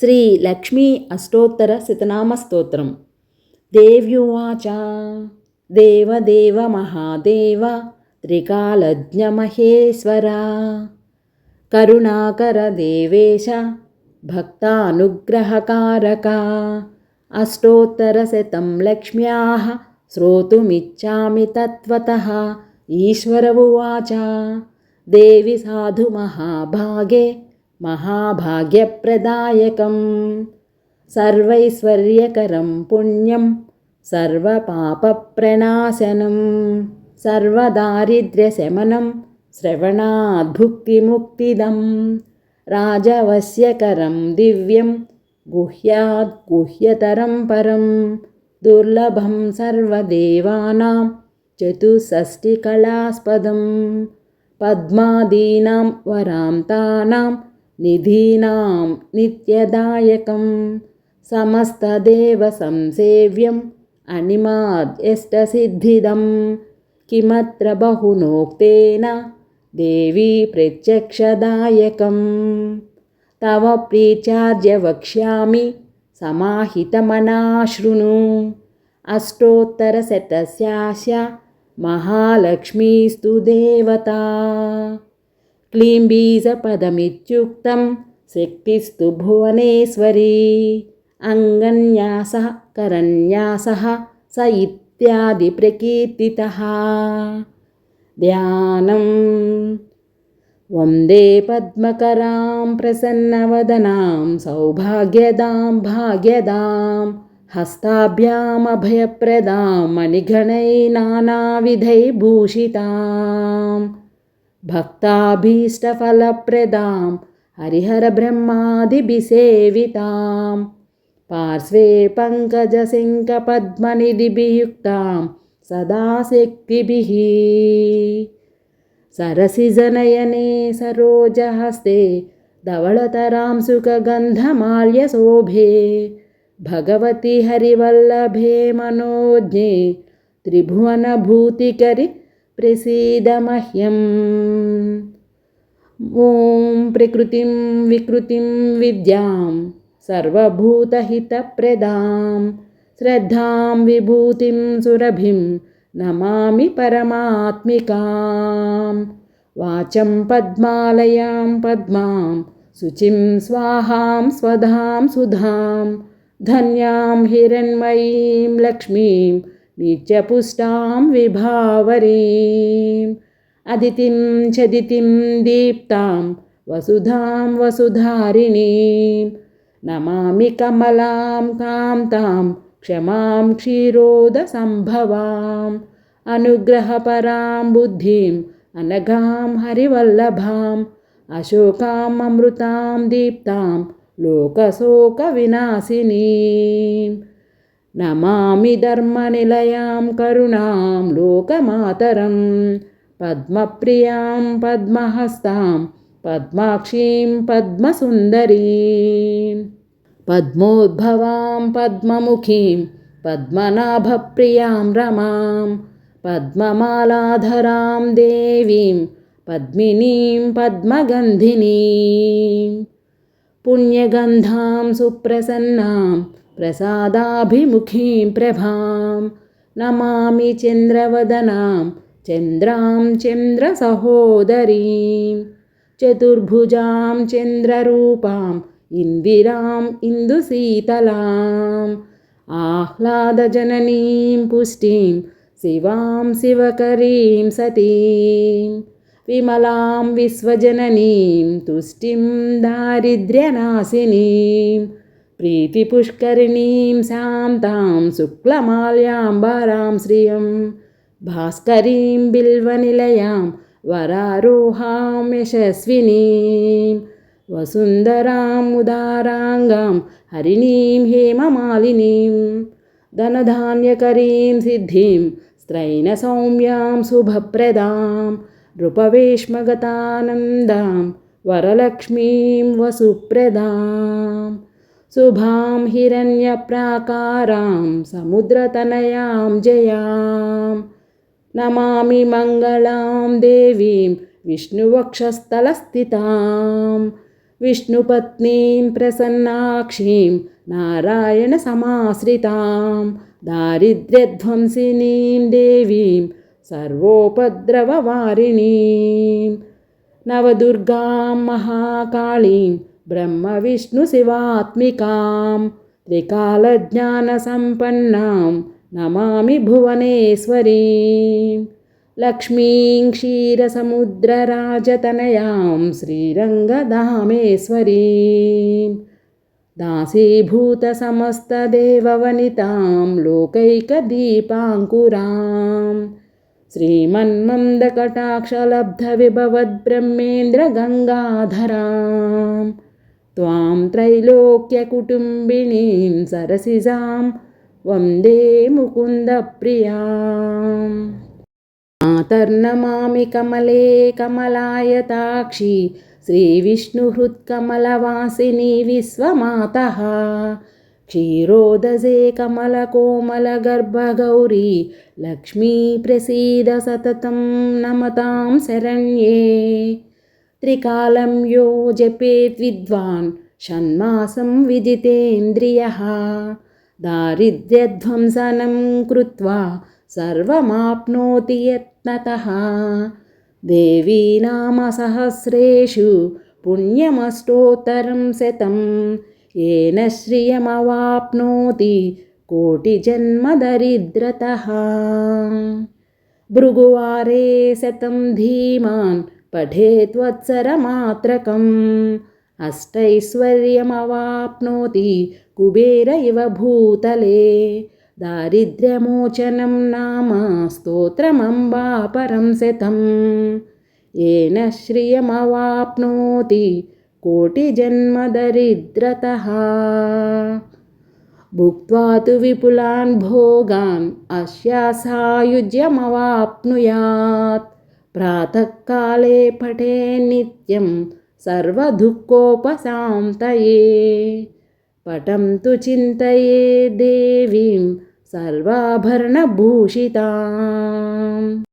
శ్రీ లక్ష్మీ అష్టోత్తర శతనామ స్తోత్రం. దేవ్యువాచ దేవదేవ మహాదేవ త్రికాలజ్ఞమహేశ్వర కరుణాకర దేవేశ భక్తానుగ్రహకారక అష్టోత్తర శతం లక్ష్మ్యాः శ్రోతుమిచ్చామి తత్వత ఈశ్వర ఉవాచ దేవి సాధు మహాభాగే మహాభాగ్యప్రదాయకం. సర్వైశ్వర్యకరం పుణ్యం సర్వపాపప్రణాశనం సర్వదారిద్ర్యశమనం శ్రవణాద్భుక్తిముక్తిదం రాజవస్యకరం దివ్యం గుహ్యాద్ గుహ్యతరం పరం దుర్లభం సర్వదేవానాం చతుషష్టికళాస్పదం పద్మాదీనాం निधीनां नित्यदायकं समस्तदेवसंसेव्यम् अनिमाद्यष्टसिद्धिदं किमत्र बहुनोक्तेन देवी प्रत्यक्षदायकं तव प्रीचार्य वक्ष्यामि समाहितमनाशृणु अष्टोत्तरशतस्यास्य महालक्ष्मीस्तु देवता। क्लिम्बीजपदमित्युक्तं शक्तिस्तु भुवनेश्वरी। अङ्गन्यासः करन्यासः स इत्यादिप्रकीर्तितः। ध्यानम्। वन्दे पद्मकरां प्रसन्नवदनां सौभाग्यदां भाग्यदां हस्ताभ्यामभयप्रदां मणिगणैः नानाविधै भूषिताम्। भक्ताभीष्टफलप्रदां हरिहरब्रह्मादिभिसेवितां पार्श्वे पङ्कजसिङ्कपद्मनिधिभियुक्तां सदा शक्तिभिः सरसिजनयने सरोजहस्ते धवळतरां सुखगन्धमाल्यशोभे भगवति हरिवल्लभे मनोज्ञे त्रिभुवनभूतिकरि प्रसीद मह्यम् ॐ प्रकृतिं विकृतिं विद्यां सर्वभूतहितप्रदां श्रद्धां विभूतिं सुरभिं नमामि परमात्मिकां वाचं पद्मालयां पद्मां शुचिं स्वाहां स्वधां सुधां धन्यां हिरण्मयीं लक्ष्मीं నిత్యపుష్టాం విభావరీం. అదితిం చదితిం దీప్తాం వసుధాం వసుధారిణీం. నమామి కమలాం కాం తాం క్షమాం క్షీరోదసంభవాం అనుగ్రహపరాం బుద్ధిం అనఘాం హరివల్లభాం. అశోకాం అమృతాం దీప్తాం లోకశోక వినాశినీం नमामि धर्मनिलयां करुणां लोकमातरं पद्मप्रियां पद्महस्तां पद्माक्षीं पद्मसुन्दरीं पद्मोद्भवां पद्ममुखीं पद्मनाभप्रियां रमां पद्ममालाधरां देवीं पद्मिनीं पद्मगन्धिनीं पुण्यगन्धां सुप्रसन्नां ప్రసాదాభిముఖీం ప్రభాం నమామి చంద్రవదనాం చంద్రాం చంద్రసహోదరీం చతుర్భుజాం చంద్రరూపాం ఇందిరాం ఇందుశీతలాం ఆహ్లాదజననీం పుష్టిం శివాం శివకరీం సతీం విమలాం విశ్వజననీం తుష్టిం దారిద్ర్యనాశినీం ప్రీతిపుష్కరిణీం శాంతాం శుక్లమాల్యాంబరాం శ్రియం భాస్కరీం బిల్వనిలయాం వరారోహాం యశస్వినీం వసుంధరాం ఉదారాంగాం హరిణీం హేమమాలినీం ధనధాన్యకరీం సిద్ధిం స్త్రైన సౌమ్యాం శుభప్రదాం నృపవేష్మగతానందాం వరలక్ష్మీం వసుప్రదాం शुभां हिरण्यप्राकारां समुद्रतनयां जयां। नमामि मङ्गलां देवीं विष्णुवक्षस्थलस्थितां। विष्णुपत्नीं प्रसन्नाक्षीं नारायणसमाश्रितां। दारिद्र्यध्वंसिनीं देवीं सर्वोपद्रववारिणीं। नवदुर्गां महाकाळीं ब्रह्मविष्णुशिवात्मिकां त्रिकालज्ञानसम्पन्नां नमामि भुवनेश्वरीम् लक्ष्मीं क्षीरसमुद्रराजतनयां श्रीरङ्गधामेश्वरीं दासीभूतसमस्तदेववनितां लोकैकदीपाङ्कुरां श्रीमन्मन्दकटाक्षलब्धविभवद्ब्रह्मेन्द्रगङ्गाधरां त्वां त्रैलोक्यकुटुम्बिनीं सरसिजां वन्दे मुकुन्दप्रियाम् मातर्नमामि कमले कमलायताक्षी श्रीविष्णुहृत्कमलवासिनी विश्वमातः क्षीरोदजे कमलकोमलगर्भगौरी लक्ष्मीप्रसीद सततं नमतां शरण्ये त्रिकालं यो जपेत् विद्वान् षण्मासं विदितेन्द्रियः दारिद्र्यध्वंसनं कृत्वा सर्वमाप्नोति यत्नतः देवी नामसहस्रेषु पुण्यमष्टोत्तरं शतं येन श्रियमवाप्नोति कोटिजन्मदरिद्रतः भृगुवारे शतं धीमान् पठेत्वत्सरमात्रकम् अष्टैश्वर्यमवाप्नोति कुबेर इव भूतले दारिद्र्यमोचनं नाम स्तोत्रमम्बा परं शतं येन श्रियमवाप्नोति कोटिजन्मदरिद्रतः भुक्त्वा तु विपुलान् भोगान् अस्यासायुज्यमवाप्नुयात् ప్రాతకాలే పఠే నిత్యం సర్వదుఃఖోపశాంతయే. పటంతు చింతయే దేవీం సర్వాభరణభూషితాం.